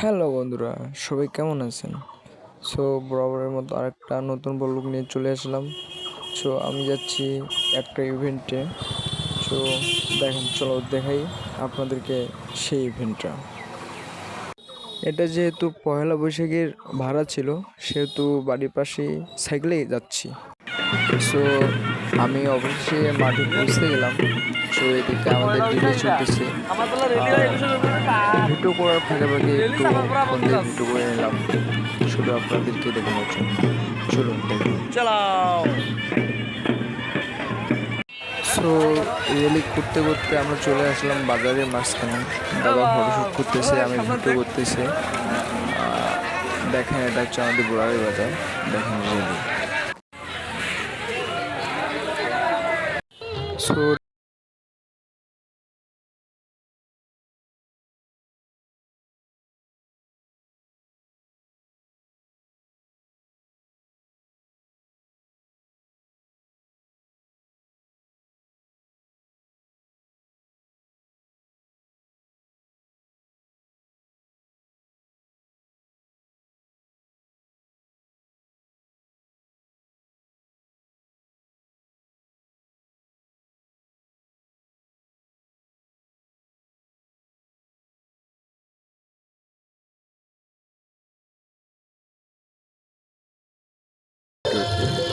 Hello বন্ধুরা, সবাই কেমন আছেন? সো বরাবরের মতো আরেকটা নতুন ব্লগ নিয়ে চলে আসলাম। সো আমি যাচ্ছি একটা ইভেন্টে সো দেখেন, চলো দেখাই আপনাদেরকে সেই ইভেন্টটা এটা যেহেতু পয়লা বৈশাখের ভাড়া ছিল, সেহেতু বাড়ির পাশে সাইকেলেই যাচ্ছি। সো আমি অবশ্যই মাঠে পৌঁছতে গেলাম। সো এদিকে আমাদের ডিলে চলতেছে। ভিডিও করার ফাঁকে ফাঁকে একটু ফোন দিয়ে ভিডিও করে নিলাম। শুধু আপনাদেরকে দেখানোর জন্য। চলুন দেখুন সো রিয়েলি করতে করতে আমরা চলে আসলাম বাজারের মাঝখানে। দাদা ফটোশ্যুট করতেছে আমি ভিডিও করতেছি। দেখেন এটা হচ্ছে আমাদের বোরারি বাজার। দেখেন রিয়েলি সো